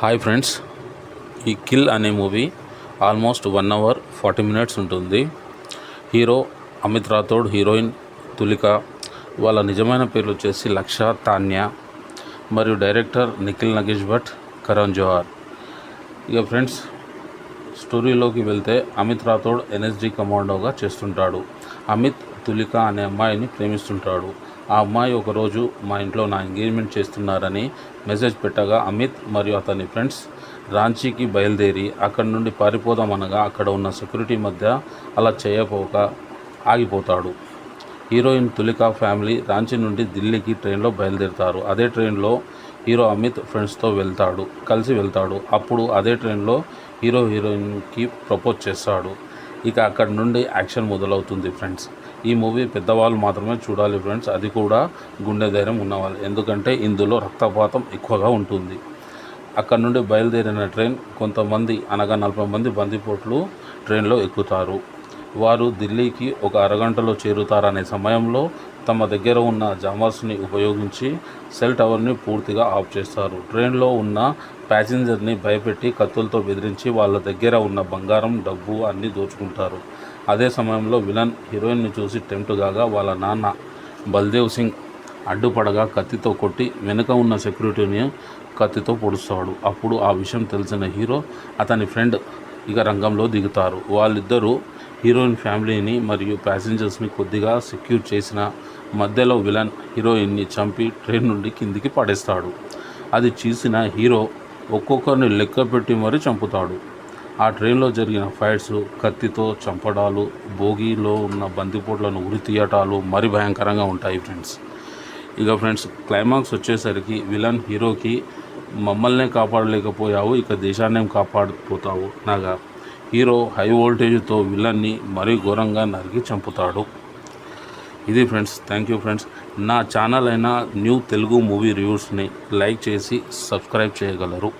Hi friends ఈ kill అనే movie almost one hour forty minutes ఉంటుంది. హీరో అమిత్ రాథోడ్ హీరోయిన్ తులిక వాళ్ళ నిజమైన పేర్లు వచ్చేసి లక్ష తాన్య మరియు డైరెక్టర్ నిఖిల్ నగేష్ భట్ కరణ్ జోహార్. ఇక ఫ్రెండ్స్ స్టోరీలోకి వెళ్తే అమిత్ రాథోడ్ ఎన్ఎస్జీ కమాండోగా చేస్తుంటాడు. అమిత్ తులిక అనే అమ్మాయిని ప్రేమిస్తుంటాడు. ఆ అమ్మాయి ఒకరోజు మా ఇంట్లో నా ఎంగేజ్మెంట్ చేస్తున్నారని మెసేజ్ పెట్టగా అమిత్ మరియు అతని ఫ్రెండ్స్ రాంచీకి బయలుదేరి అక్కడి నుండి పారిపోదామనగా అక్కడ ఉన్న సెక్యూరిటీ మధ్య అలా చేయపోక ఆగిపోతాడు. హీరోయిన్ తులిక ఫ్యామిలీ రాంచీ నుండి ఢిల్లీకి ట్రైన్లో బయలుదేరుతారు. అదే ట్రైన్లో హీరో అమిత్ ఫ్రెండ్స్తో వెళ్తాడు కలిసి వెళ్తాడు. అప్పుడు అదే ట్రైన్లో హీరో హీరోయిన్కి ప్రపోజ్ చేస్తాడు. ఇక అక్కడి నుండి యాక్షన్ మొదలవుతుంది ఫ్రెండ్స్. ఈ మూవీ పెద్దవాళ్ళు మాత్రమే చూడాలి ఫ్రెండ్స్. అది కూడా గుండె ధైర్యం ఉన్నవాళ్ళు. ఎందుకంటే ఇందులో రక్తపాతం ఎక్కువగా ఉంటుంది. అక్కడ నుండి బయలుదేరిన ట్రైన్ కొంతమంది అనగా నలభై మంది బందిపోట్లు ట్రైన్లో ఎక్కుతారు. వారు ఢిల్లీకి ఒక అరగంటలో చేరుతారనే సమయంలో తమ దగ్గర ఉన్న జామర్స్ని ఉపయోగించి సెల్ టవర్ని పూర్తిగా ఆఫ్ చేస్తారు. ట్రైన్లో ఉన్న ప్యాసింజర్ని భయపెట్టి కత్తులతో బెదిరించి వాళ్ళ దగ్గర ఉన్న బంగారం డబ్బు అన్నీ దోచుకుంటారు. అదే సమయంలో విలన్ హీరోయిన్ని చూసి టెంప్ట్ కాగా వాళ్ళ నాన్న బల్దేవ్ సింగ్ అడ్డుపడగా కత్తితో కొట్టి వెనుక ఉన్న సెక్యూరిటీని కత్తితో పొడుస్తాడు. అప్పుడు ఆ విషయం తెలిసిన హీరో అతని ఫ్రెండ్ ఇక రంగంలో దిగుతారు. వాళ్ళిద్దరూ హీరోయిన్ ఫ్యామిలీని మరియు ప్యాసింజర్స్ని కొద్దిగా సెక్యూర్ చేసిన మధ్యలో విలన్ హీరోయిన్ని చంపి ట్రైన్ నుండి కిందికి పడేస్తాడు. అది చూసిన హీరో ఒక్కొక్కరిని లెక్క పెట్టి మరీ చంపుతాడు. ఆ ట్రైన్లో జరిగిన ఫైట్స్ కత్తితో చంపడాలు భోగిలో ఉన్న బందిపోట్లను ఉరి తీయటాలు మరీ భయంకరంగా ఉంటాయి ఫ్రెండ్స్. ఇక ఫ్రెండ్స్ క్లైమాక్స్ వచ్చేసరికి విలన్ హీరోకి మమ్మల్నే కాపాడలేకపోయావు ఇక దేశాన్నేం కాపాడిపోతావు నాగా? హీరో హై వోల్టేజ్తో విలన్ని మరీ ఘోరంగా నరికి చంపుతాడు. ఇది ఫ్రెండ్స్ థ్యాంక్ యూ ఫ్రెండ్స్. నా ఛానల్ అయిన న్యూ తెలుగు మూవీ రివ్యూస్ని లైక్ చేసి సబ్స్క్రైబ్ చేయగలరు.